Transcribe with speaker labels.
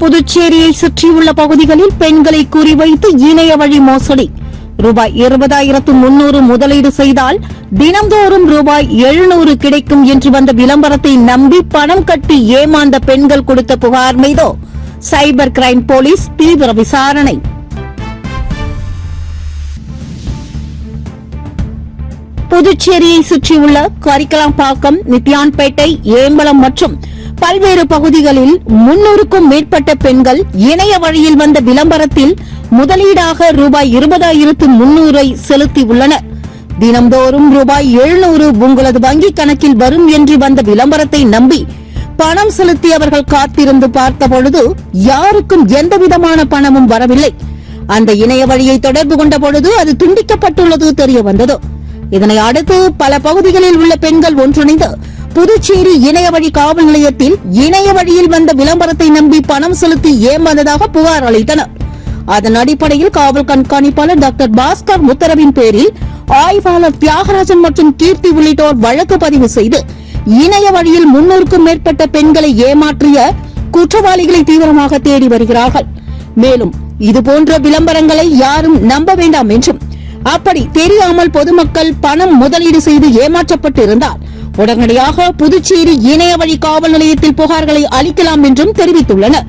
Speaker 1: புதுச்சேரியை சுற்றியுள்ள பகுதிகளில் பெண்களை குறிவைத்து இணைய வழி மோசடி. ரூபாய் இருபதாயிரத்து முன்னூறு முதலீடு செய்தால் தினம்தோறும் ரூபாய் எழுநூறு கிடைக்கும் என்று வந்த விளம்பரத்தை நம்பி பணம் கட்டி ஏமாந்த பெண்கள் கொடுத்த புகார் மீதோ சைபர் கிரைம் போலீஸ் தீவிர விசாரணை. புதுச்சேரியை சுற்றியுள்ள கரிக்கலாம்பாக்கம் நித்யான்பேட்டை ஏம்பலம் மற்றும் பல்வேறு பகுதிகளில் முன்னூறுக்கும் மேற்பட்ட பெண்கள் இணைய வழியில் வந்த விளம்பரத்தில் முதலீடாக ரூபாய் இருபதாயிரத்து முன்னூறை செலுத்தியுள்ளனர் தினம்தோறும் ரூபாய் எழுநூறு உங்களது வங்கிக் கணக்கில் வரும் என்று வந்த விளம்பரத்தை நம்பி பணம் செலுத்தி அவர்கள் காத்திருந்து பார்த்தபொழுது யாருக்கும் எந்தவிதமான பணமும் வரவில்லை. அந்த இணைய வழியை தொடர்பு கொண்ட பொழுது அது துண்டிக்கப்பட்டுள்ளது தெரிய வந்தது இதனை அடுத்து பல பகுதிகளில் உள்ள பெண்கள் ஒன்றிணைந்து புதுச்சேரி இணைய வழி காவல் நிலையத்தில் இணைய வழியில் வந்த விளம்பரத்தை நம்பி பணம் செலுத்தி ஏமாந்ததாக புகார் அளித்தனர். அதன் அடிப்படையில் காவல் கண்காணிப்பாளர் டாக்டர் பாஸ்கர் உத்தரவின் பேரில் ஆய்வாளர் தியாகராஜன் மற்றும் கீர்த்தி உள்ளிட்டோர் வழக்கு பதிவு செய்து இணைய வழியில் முன்னூறுக்கும் மேற்பட்ட பெண்களை ஏமாற்றிய குற்றவாளிகளை தீவிரமாக தேடி வருகிறார்கள். மேலும் இதுபோன்ற விளம்பரங்களை யாரும் நம்ப வேண்டாம் என்றும் அப்படி தெரியாமல் பொதுமக்கள் பணம் முதலீடு செய்து ஏமாற்றப்பட்டு இருந்தால் உடனடியாக புதுச்சேரி இணைய வழி காவல் நிலையத்தில் புகார்களை அளிக்கலாம் என்றும் தெரிவித்துள்ளனர்